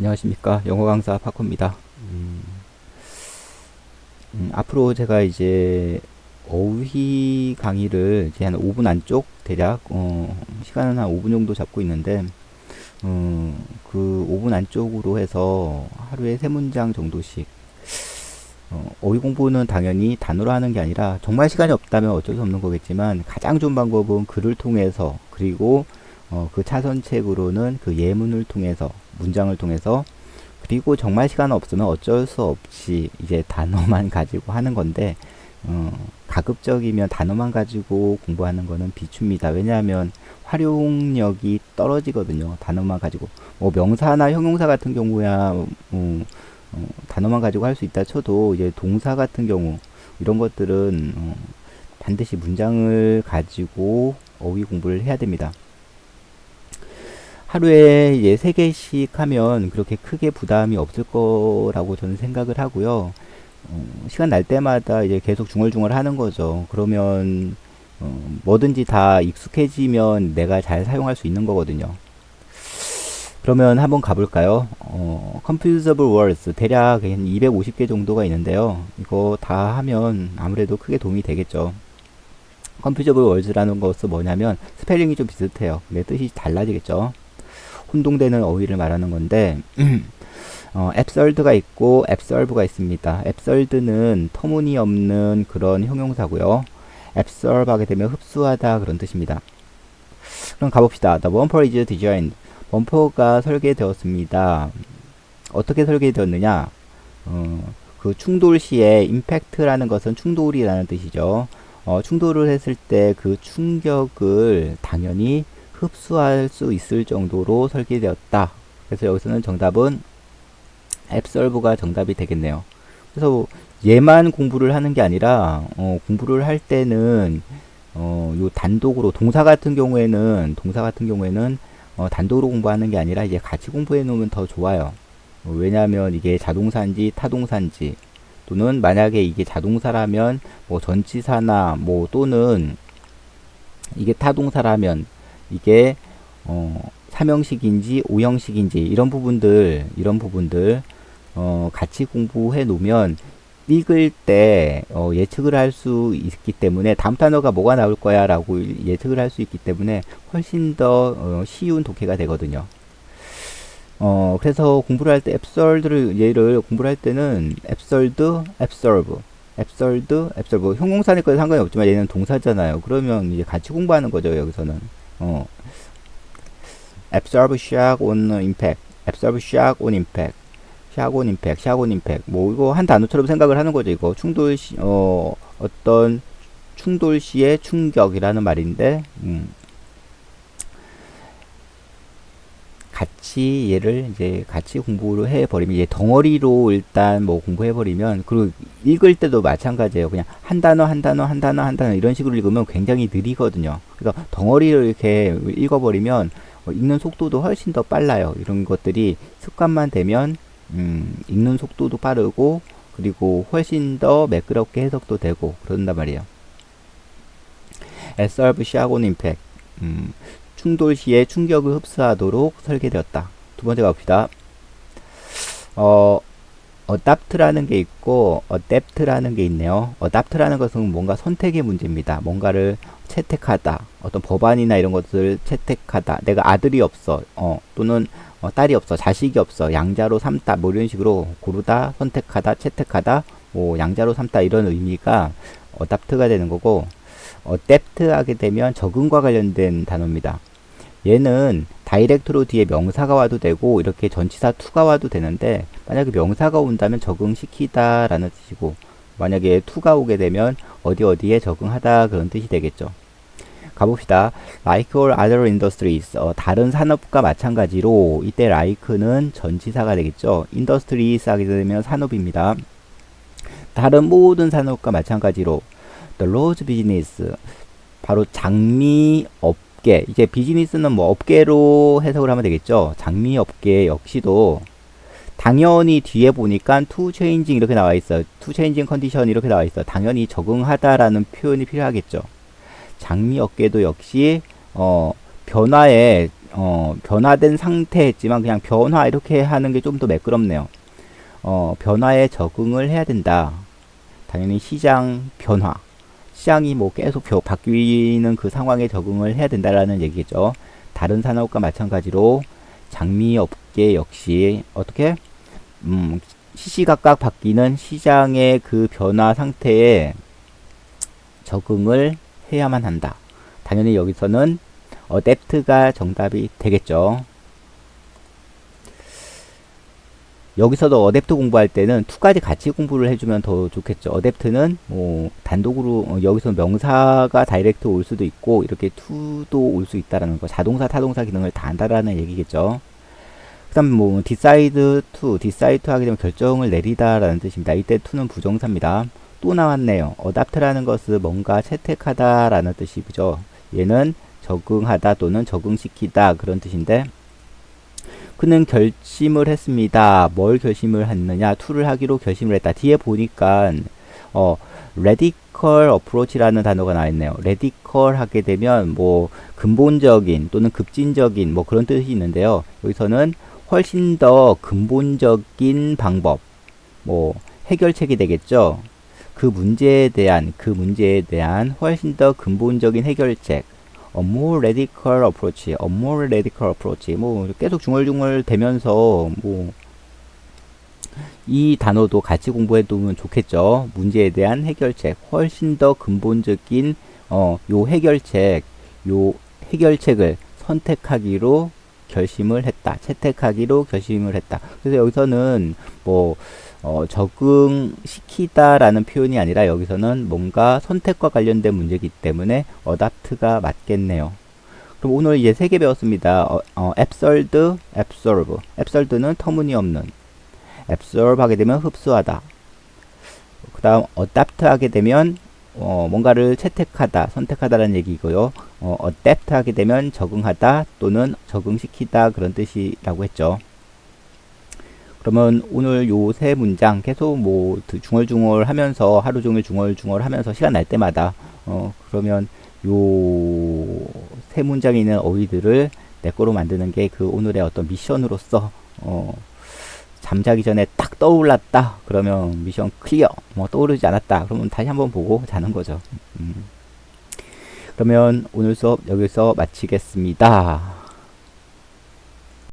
안녕하십니까 영어 강사 파코입니다. 음, 음, 앞으로 제가 이제 어휘 강의를 이제 한 5분 안쪽 대략 어, 시간은 한 5분 정도 잡고 있는데 음, 그 5분 안쪽으로 해서 하루에 세 문장 정도씩 어, 어휘 공부는 당연히 단어로 하는 게 아니라 정말 시간이 없다면 어쩔 수 없는 거겠지만 가장 좋은 방법은 글을 통해서 그리고 어, 그 차선책으로는 그 예문을 통해서 문장을 통해서 그리고 정말 시간 없으면 어쩔 수 없이 이제 단어만 가지고 하는 건데 어, 가급적이면 단어만 가지고 공부하는 거는 비춥니다. 왜냐하면 활용력이 떨어지거든요. 단어만 가지고 뭐 명사나 형용사 같은 경우야 음, 어, 단어만 가지고 할 수 있다 쳐도 이제 동사 같은 경우 이런 것들은 어, 반드시 문장을 가지고 어휘 공부를 해야 됩니다. 하루에 이제 세 개씩 하면 그렇게 크게 부담이 없을 거라고 저는 생각을 하고요. 어, 시간 날 때마다 이제 계속 중얼중얼 하는 거죠. 그러면 어, 뭐든지 다 익숙해지면 내가 잘 사용할 수 있는 거거든요. 그러면 한번 가볼까요? 어, confusable words 대략 한 250개 정도가 있는데요. 이거 다 하면 아무래도 크게 도움이 되겠죠. confusable words라는 것은 뭐냐면 스펠링이 좀 비슷해요. 근데 뜻이 달라지겠죠. 혼동되는 어휘를 말하는 건데 어, absurd가 있고 absurd가 있습니다. absurd는 터무니없는 그런 형용사고요. absorb 하게 되면 흡수하다 그런 뜻입니다. 그럼 가봅시다. The bumper is designed. 범퍼가 설계되었습니다. 어떻게 설계되었느냐? 어, 그 충돌 시에 임팩트라는 것은 충돌이라는 뜻이죠. 어, 충돌을 했을 때 그 충격을 당연히 흡수할 수 있을 정도로 설계되었다. 그래서 여기서는 정답은 앱설브가 정답이 되겠네요. 그래서 얘만 공부를 하는 게 아니라 어, 공부를 할 때는 어, 요 단독으로 동사 같은 경우에는 동사 같은 경우에는 어, 단독으로 공부하는 게 아니라 이제 같이 공부해 놓으면 더 좋아요. 어, 왜냐하면 이게 자동사인지 타동사인지 또는 만약에 이게 자동사라면 뭐 전치사나 뭐 또는 이게 타동사라면 이게 어, 삼형식인지 오형식인지 이런 부분들 이런 부분들 어, 같이 공부해 놓으면 읽을 때 어, 예측을 할 수 있기 때문에 다음 단어가 뭐가 나올 거야 라고 예측을 할 수 있기 때문에 훨씬 더 어, 쉬운 독해가 되거든요. 어, 그래서 공부를 할 때 앱설드를 얘를 공부를 할 때는 앱설드, 앱설브, 앱설드, 앱설브 형용사니까 상관이 없지만 얘는 동사잖아요. 그러면 이제 같이 공부하는 거죠 여기서는. 어. absorb shock on impact, absorb shock on impact, shock on impact, shock on impact. 뭐 이거 한 단어처럼 생각을 하는 거죠. 이거 충돌 시, 어, 어떤 충돌 시의 충격이라는 말인데, 음. 같이 얘를 이제 같이 공부를 해버리면 이제 덩어리로 일단 뭐 공부해버리면 그리고 읽을 때도 마찬가지예요. 그냥 한 단어 한 단어 한 단어 한 단어 이런 식으로 읽으면 굉장히 느리거든요. 그래서 덩어리로 이렇게 읽어버리면 어, 읽는 속도도 훨씬 더 빨라요. 이런 것들이 습관만 되면 음, 읽는 속도도 빠르고 그리고 훨씬 더 매끄럽게 해석도 되고 그런단 말이에요. 에설브 시아곤 임팩 음, 충돌 시에 충격을 흡수하도록 설계되었다. 두 번째 갑시다. 어, 어답트라는 게 있고 어댑트라는 게 있네요. 어답트라는 것은 뭔가 선택의 문제입니다. 뭔가를 채택하다. 어떤 법안이나 이런 것들을 채택하다. 내가 아들이 없어. 어, 또는 어, 딸이 없어. 자식이 없어. 양자로 삼다. 뭐 이런 식으로 고르다, 선택하다, 채택하다. 뭐 양자로 삼다 이런 의미가 어답트가 되는 거고 어댑트 하게 되면 적응과 관련된 단어입니다. 얘는 다이렉트로 뒤에 명사가 와도 되고 이렇게 전치사 투가 와도 되는데 만약에 명사가 온다면 적응시키다 라는 뜻이고 만약에 투가 오게 되면 어디 어디에 적응하다 그런 뜻이 되겠죠. 가봅시다. Like all other industries. 어, 다른 산업과 마찬가지로 이때 like는 전치사가 되겠죠. industries 하게 되면 산업입니다. 다른 모든 산업과 마찬가지로 the rose business 바로 장미 업 업계 이제 비즈니스는 뭐 업계로 해석을 하면 되겠죠. 장미 업계 역시도 당연히 뒤에 보니까 투 체인징 이렇게 나와 있어. 투 체인징 컨디션 이렇게 나와 있어. 당연히 적응하다라는 표현이 필요하겠죠. 장미 업계도 역시 어 변화에 어, 변화된 상태였지만 그냥 변화 이렇게 하는 게 좀 더 매끄럽네요. 어, 변화에 적응을 해야 된다. 당연히 시장 변화. 시장이 뭐 계속 벼- 바뀌는 그 상황에 적응을 해야 된다라는 얘기겠죠. 다른 산업과 마찬가지로 장미 업계 역시 어떻게 음, 시시각각 바뀌는 시장의 그 변화 상태에 적응을 해야만 한다. 당연히 여기서는 어댑트가 정답이 되겠죠. 여기서도 어댑트 공부할 때는 투까지 같이 공부를 해주면 더 좋겠죠. 어댑트는 뭐 단독으로 어, 여기서 명사가 다이렉트 올 수도 있고 이렇게 투도 올 수 있다라는 거. 자동사, 타동사 기능을 다 한다라는 얘기겠죠. 그다음 뭐 decide to, decide to 하게 되면 결정을 내리다라는 뜻입니다. 이때 to는 부정사입니다. 또 나왔네요. adapt라는 것은 뭔가 채택하다라는 뜻이죠. 얘는 적응하다 또는 적응시키다 그런 뜻인데 그는 결심을 했습니다. 뭘 결심을 했느냐? to를 하기로 결심을 했다. 뒤에 보니까 어 radical approach라는 단어가 나와 있네요. radical 하게 되면 뭐 근본적인 또는 급진적인 뭐 그런 뜻이 있는데요. 여기서는 훨씬 더 근본적인 방법 뭐 해결책이 되겠죠. 그 문제에 대한 그 문제에 대한 훨씬 더 근본적인 해결책 radical approach, a more radical approach. 뭐 계속 중얼중얼 대면서 뭐 이 단어도 같이 공부해 두면 좋겠죠. 문제에 대한 해결책, 훨씬 더 근본적인 어, 요 해결책, 요 해결책을 선택하기로 결심을 했다. 채택하기로 결심을 했다. 그래서 여기서는 뭐 어, 적응시키다라는 표현이 아니라 여기서는 뭔가 선택과 관련된 문제이기 때문에 어답트가 맞겠네요. 그럼 오늘 이제 세 개 배웠습니다. 어, 어, absurd, absorb. absurd는 터무니없는. absorb 하게 되면 흡수하다. 그 다음 adapt 하게 되면 어, 뭔가를 채택하다, 선택하다라는 얘기고요. 어, adapt 하게 되면 적응하다 또는 적응시키다 그런 뜻이라고 했죠. 그러면 오늘 요 세 문장 계속 뭐 드- 중얼중얼 하면서 하루 종일 중얼중얼 하면서 시간 날 때마다 어 그러면 요 세 문장에 있는 어휘들을 내 거로 만드는 게 그 오늘의 어떤 미션으로서 어 잠자기 전에 딱 떠올랐다. 그러면 미션 클리어. 뭐 떠오르지 않았다. 그러면 다시 한번 보고 자는 거죠. 음. 그러면 오늘 수업 여기서 마치겠습니다